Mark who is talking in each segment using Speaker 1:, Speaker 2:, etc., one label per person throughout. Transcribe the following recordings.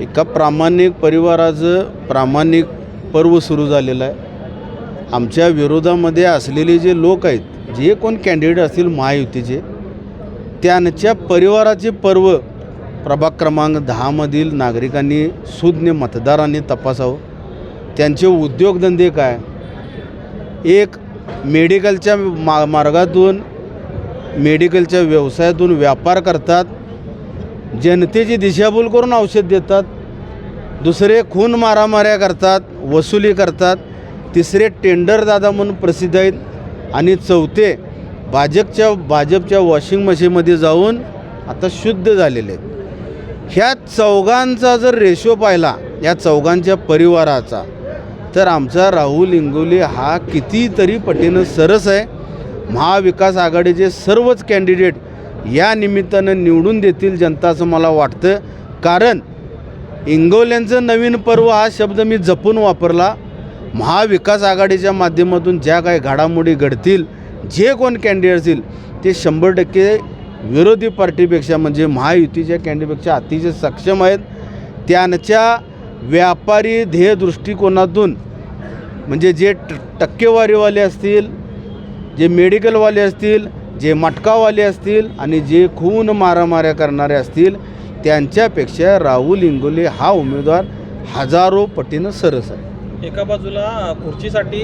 Speaker 1: एका प्रामाणिक परिवाराचं प्रामाणिक पर्व सुरू झालेलं आहे. आमच्या विरोधामध्ये असलेले जे लोक आहेत जे कोण कॅन्डिडेट असतील महायुतीचे त्यांच्या परिवाराचे पर्व प्रभाग क्रमांक दहामधील नागरिकांनी सुज्ञ मतदारांनी तपासावं. त्यांचे उद्योगधंदे काय? एक मेडिकलच्या मा मार्गातून मेडिकलच्या व्यवसायातून व्यापार करतात. जनतेची दिशाभूल करून औषध देतात दुसरे खून मारामाऱ्या करतात वसुली करतात तिसरे टेंडर दादा म्हणून प्रसिद्ध आहेत आणि चौथे भाजपच्या भाजपच्या वॉशिंग मशीनमध्ये जाऊन आता शुद्ध झालेले आहेत. ह्या चौघांचा जर रेशो पाहिला या चौघांच्या परिवाराचा तर आमचा राहुल इंगोले हा कितीतरी पटीनं सरस आहे. महाविकास आघाडीचे सर्वच कॅन्डिडेट या निमित्तानं निवडून देतील जनता असं मला वाटतं. कारण इंगोल्यांचं नवीन पर्व हा शब्द मी जपून वापरला. महाविकास आघाडीच्या माध्यमातून ज्या काही घडामोडी घडतील जे कोण कॅन्डिडेट असतील ते शंभर टक्के विरोधी पार्टीपेक्षा म्हणजे महायुतीच्या कॅन्डिडेटपेक्षा अतिशय सक्षम आहेत. त्यांच्या व्यापारी ध्येय दृष्टिकोनातून म्हणजे जे ट टक्केवारीवाले असतील जे मेडिकलवाले असतील जे मटकावाले असतील आणि जे खून मारामाऱ्या करणारे असतील त्यांच्यापेक्षा राहुल इंगोले हा उमेदवार हजारो पटीनं सरस आहे.
Speaker 2: एका बाजूला खुर्चीसाठी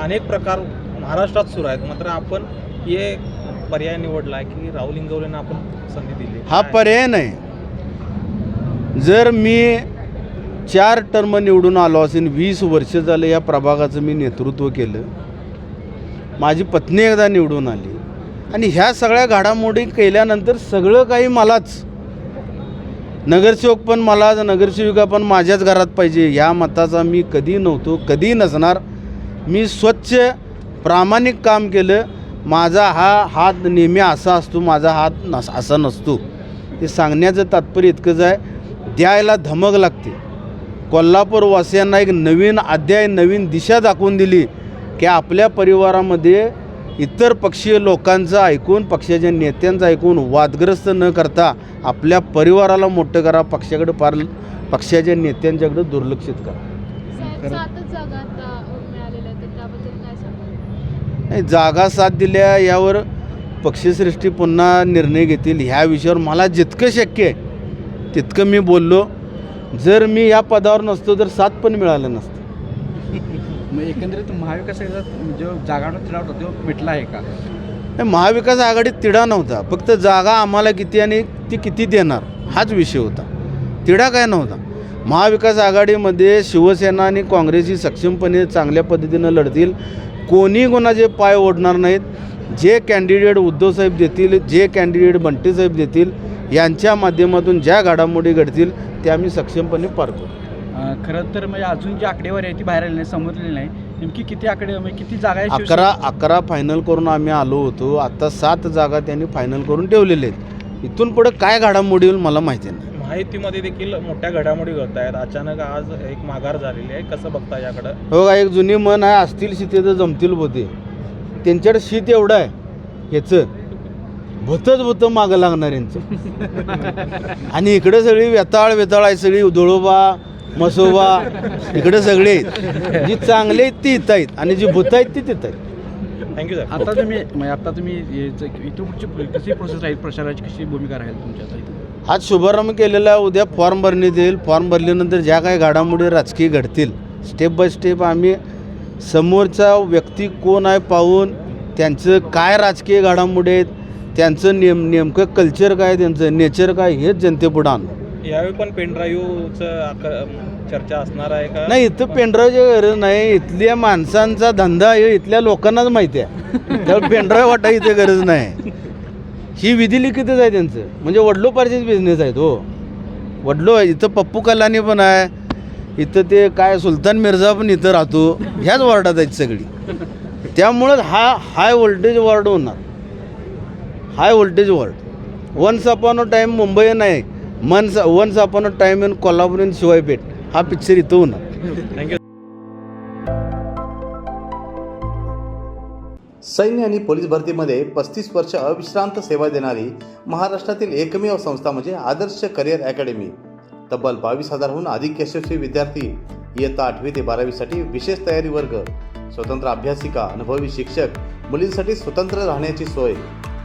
Speaker 2: अनेक प्रकार महाराष्ट्रात सुरू आहेत. मात्र आपण हे पर्याय निवडला की राहुल इंगवलेंना आपण संधी दिली.
Speaker 1: हा? पर्याय नाही. जर मी चार टर्म निवडून आलो असेल वीस वर्ष झालं या प्रभागाचं मी नेतृत्व केलं. माझी पत्नी एकदा निवडून आली. आणि ह्या सगळ्या घडामोडी केल्यानंतर सगळं काही मलाच. नगरसेवक पण मलाच नगरसेविका पण माझ्याच घरात पाहिजे. ह्या मताचा मी कधी नव्हतो कधी नसणार. मी स्वच्छ प्रामाणिक काम केलं. माझा हा हात नेहमी असा असतो माझा हात नस असा नसतो. हे सांगण्याचं तात्पर्य इतकंच आहे. द्यायला धमक लागते. कोल्हापूरवासियांना एक नवीन अध्याय नवीन दिशा दाखवून दिली. की आपल्या परिवारामध्ये इतर पक्षीय लोकांचं ऐकून पक्षाच्या नेत्यांचं ऐकून वादग्रस्त न करता आपल्या परिवाराला मोठं करा पक्षाकडे पार पक्षाच्या नेत्यांच्याकडे दुर्लक्षित करा. नाही जागा साथ दिल्या यावर पक्षश्रेष्ठी पुन्हा निर्णय घेतील ह्या विषयावर मला जितकं शक्य आहे तितकं मी बोललो. जर मी या पदावर नसतो तर साथ पण मिळालं नसतं.
Speaker 3: मग एकंदरीत महाविकास आघाडीचा जो जागांवर तिढा होता तो मिटला आहे का?
Speaker 1: नाही, महाविकास आघाडीत तिढा नव्हता. फक्त जागा आम्हाला किती आणि ती किती देणार हाच विषय होता. तिढा काय नव्हता. महाविकास आघाडीमध्ये शिवसेना आणि काँग्रेसही सक्षमपणे चांगल्या पद्धतीनं लढतील. कोणी कोणाचे पाय ओढणार नाहीत. जे कॅन्डिडेट उद्धवसाहेब देतील जे कॅन्डिडेट बंटीसाहेब देतील यांच्या माध्यमातून ज्या घडामोडी घडतील त्या आम्ही सक्षमपणे पार करू.
Speaker 3: खरं तर म्हणजे अजून जी आकडेवारी आहे ती बाहेर आली नाही समजलेली नाही. नेमकी किती आकडे म्हणजे किती जागा आहे
Speaker 1: अकरा अकरा फायनल करून आम्ही आलो होतो. आता सात जागा त्यांनी फायनल करून ठेवलेल्या आहेत. इथून पुढे काय घडामोडी होईल मला माहिती नाही.
Speaker 2: माहितीमध्ये देखील मोठ्या घडामोडी घडत आहेत. अचानक आज एक माघार झालेली आहे. कसं बघता याकडं?
Speaker 1: हो का? एक जुनी मन आहे. असतील शीते तर जमतील बोते त्यांच्याकडे शीत एवढं आहे. ह्याचं. भूतच भूत मागं लागणार यांचं. आणि इकडे सगळी वेताळ वेताळ आहे. सगळी उधळोबा मसोबा इकडे सगळे आहेत. जी चांगली आहेत ती इथं आहेत. आणि जी भूत आहेत ती तिथं आहेत.
Speaker 2: थँक्यू सर
Speaker 3: आता तुम्ही म्हणजे आता तुम्ही ज- इथून पुढची कशी प्रोसेस राहील? प्रचाराची कशी भूमिका राहील तुमच्या आता
Speaker 1: आज शुभारंभ केलेला आहे. उद्या फॉर्म भरण्यात येईल फॉर्म भरल्यानंतर ज्या काही घडामोडी राजकीय घडतील स्टेप बाय स्टेप आम्ही समोरचा व्यक्ती कोण आहे पाहून त्यांचं काय राजकीय घडामोडी आहेत त्यांचं नेम नेमकं कल्चर काय त्यांचं नेचर काय हेच जनतेपुढं आणू.
Speaker 2: यावेळी पण पेनड्राईव्हचं चर्चा असणार आहे का?
Speaker 1: नाही इथं पेनड्राईव्हची गरज नाही. इथल्या माणसांचा धंदा हे इथल्या लोकांनाच माहिती आहे. त्यावर पेनड्राईव्ह वाटा इथे गरज नाही. ही विधी लिखितच आहे त्यांचं. म्हणजे वडलोपारचेच बिझनेस आहेत हो. वडलो आहे इथं पप्पू कलानी पण आहे. इथं ते काय सुलतान मिर्झा पण इथं राहतो. ह्याच वॉर्डात आहेत सगळी. त्यामुळं हा हाय व्होल्टेज वॉर्ड होणार. High voltage ward once upon a time Mumbai नाही. मनस once upon a time in Kolhapur in Shivaypeth हा पिक्चर इथं होणार.
Speaker 2: थँक्यू
Speaker 4: सैन्य आणि पोलीस भरतीमध्ये पस्तीस वर्ष अविश्रांत सेवा देणारी महाराष्ट्रातील एकमेव संस्था म्हणजे आदर्श करिअर अकॅडमी. तब्बल बावीस हजारहून अधिक यशस्वी विद्यार्थी इयत्ता आठवी ते बारावीसाठी विशेष तयारी वर्ग स्वतंत्र अभ्यासिका अनुभवी शिक्षक मुलींसाठी स्वतंत्र राहण्याची सोय.